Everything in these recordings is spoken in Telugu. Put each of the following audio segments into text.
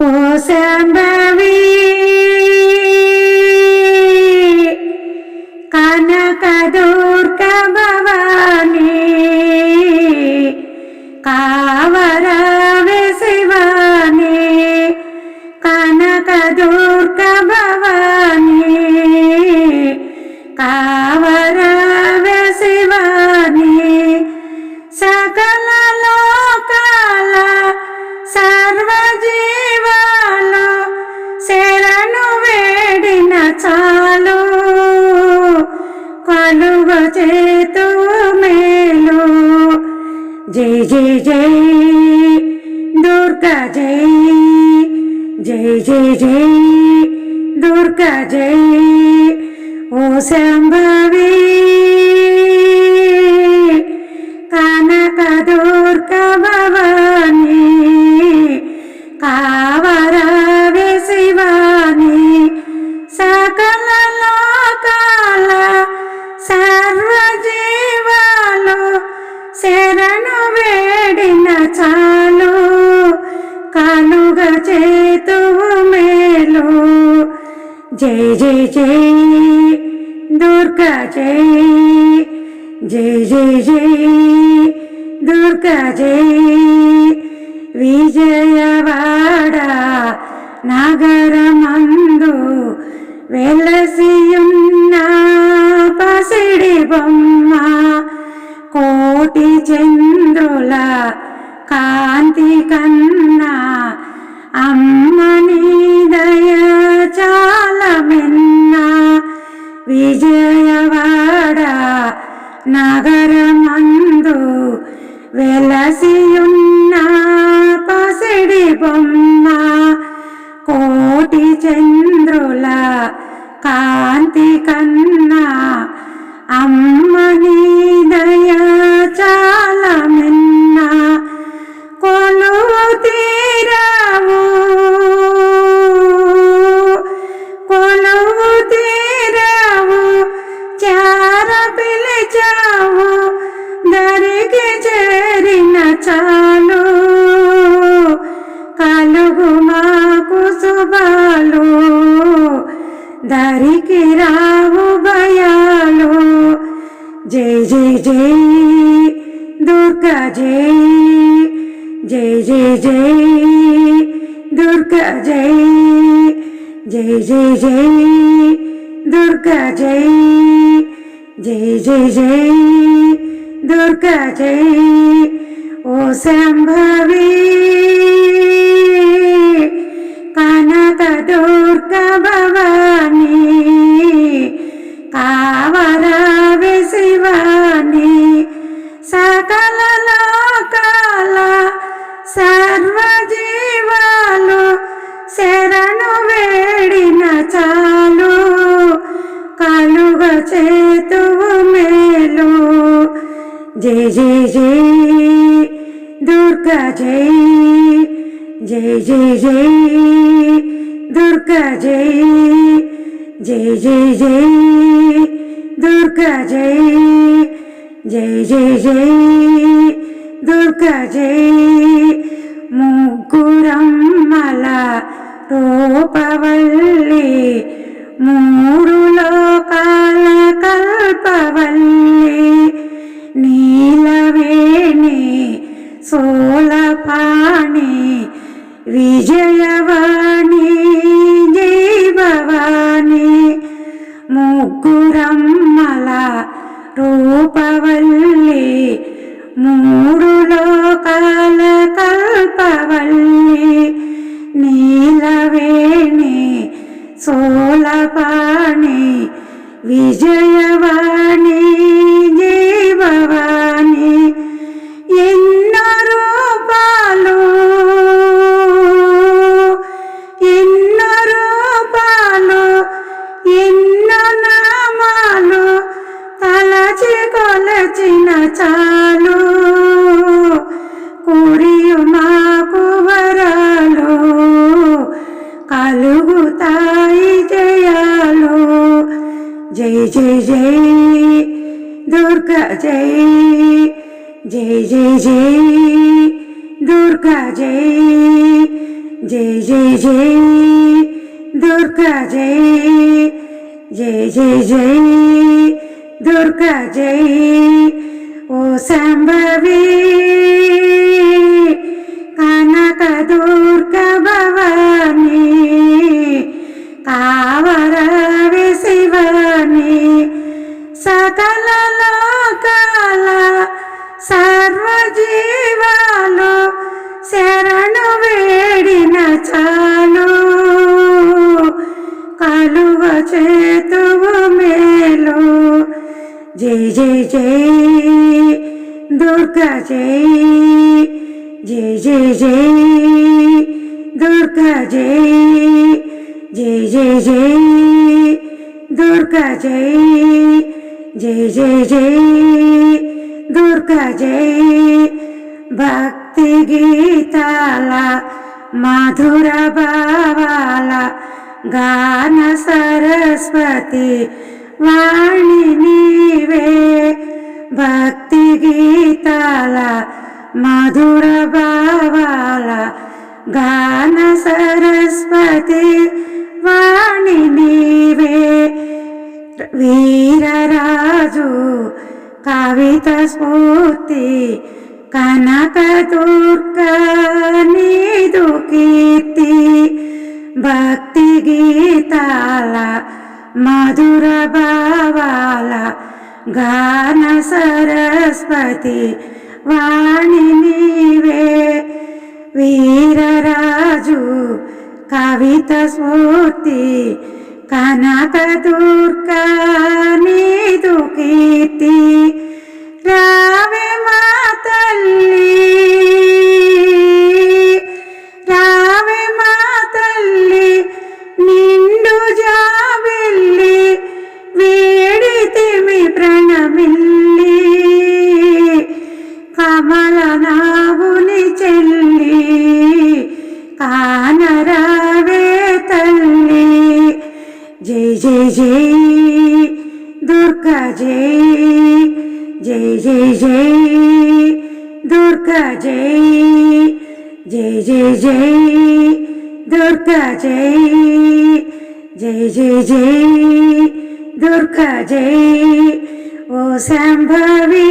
ఓ శాంభవి కనక దుర్గ భవాని కావరవే శివాని. కనక భవాని కావరవే కలుగ చేతు మేలు. జై జై జై దుర్గా జై జై జై జై దుర్గా జై. ఓ శాంభవి జై జై జై దుర్గా జై జై జై జై దుర్గా జై విజయవాడ నగరమందు వెలసియున్న పసిడి బొమ్మ కోటి చంద్రుల కాంతి కన్నా అమ్మని దయ చాలా విజయవాడ నగరమందు వెలసియున్న దరికి రావు భయాలు జై జై జై దుర్గా జై జై జై జై దుర్గా జై జై జై జై దుర్గా జై జై జై జై దుర్గా జై ఓ సంభవి కనక శరణు వేడిన చాలు కలుగ చేతువు మేలు జై జై జై దుర్గా జై జై జై జై దుర్గా జై జై జై జై దుర్గా జై జై జై జై దుర్గా జై ముగ్గురమ్మల రూపవల్లి మూడు లోకాల కల్పవల్లి నీలవేణి సోలపాణి విజయవాణి జై ముగ్గురమ్మల రూపవల్లి మూడు లోకాల కల్పవల్లి నీలవేణి సోలపాణి విజయవాణి జీవవాణి ఎన్నో రూపాలు ఎన్నో రూపాలు ఎన్నో నామాలు తలచి కొలచిన చా జై జై జై దుర్గా జై జై జై జై దుర్గా జై జై జై జై దుర్గా జై ఓ సంభవి శరణు వేడిన చాలు కలువ చేతువు మేలు జై జై జై దుర్గా జై జై జై జై దుర్గా జై జై జై జై దుర్గా జై జై జై జై దుర్గా జై భక్తి భక్తి గీతాల మధుర భావాల గాన సరస్వతి వాణి నీవే. భక్తి గీతాల మధుర భావాల గాన సరస్వతి వాణి నీవే. వీరరాజు కవిత స్ఫూర్తి కనక దుర్గ నీదు కీర్తి భక్తి గీతాల మధుర భావాల గాన సరస్వతి వాణి నీవే. వీరరాజు కవిత స్ఫూర్తి కనక దుర్గ నీదు కీర్తి రావే మా تلي జై జై జై దుర్గా జై జై జై జై దుర్గా జై జై జై జై దుర్గా జై ఓ సంభవి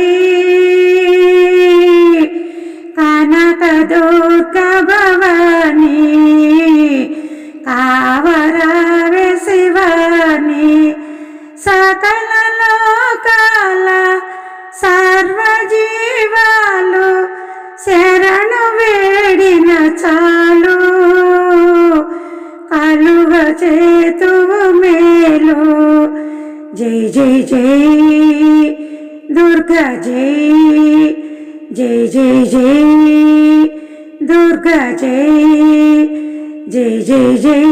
కనక దుర్గ భవాని జై జై జై దుర్గా జై జై జై జై దుర్గా జై జై జై జై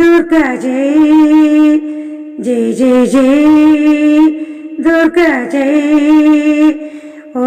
దుర్గా జై జై జై జై దుర్గా జై ఓ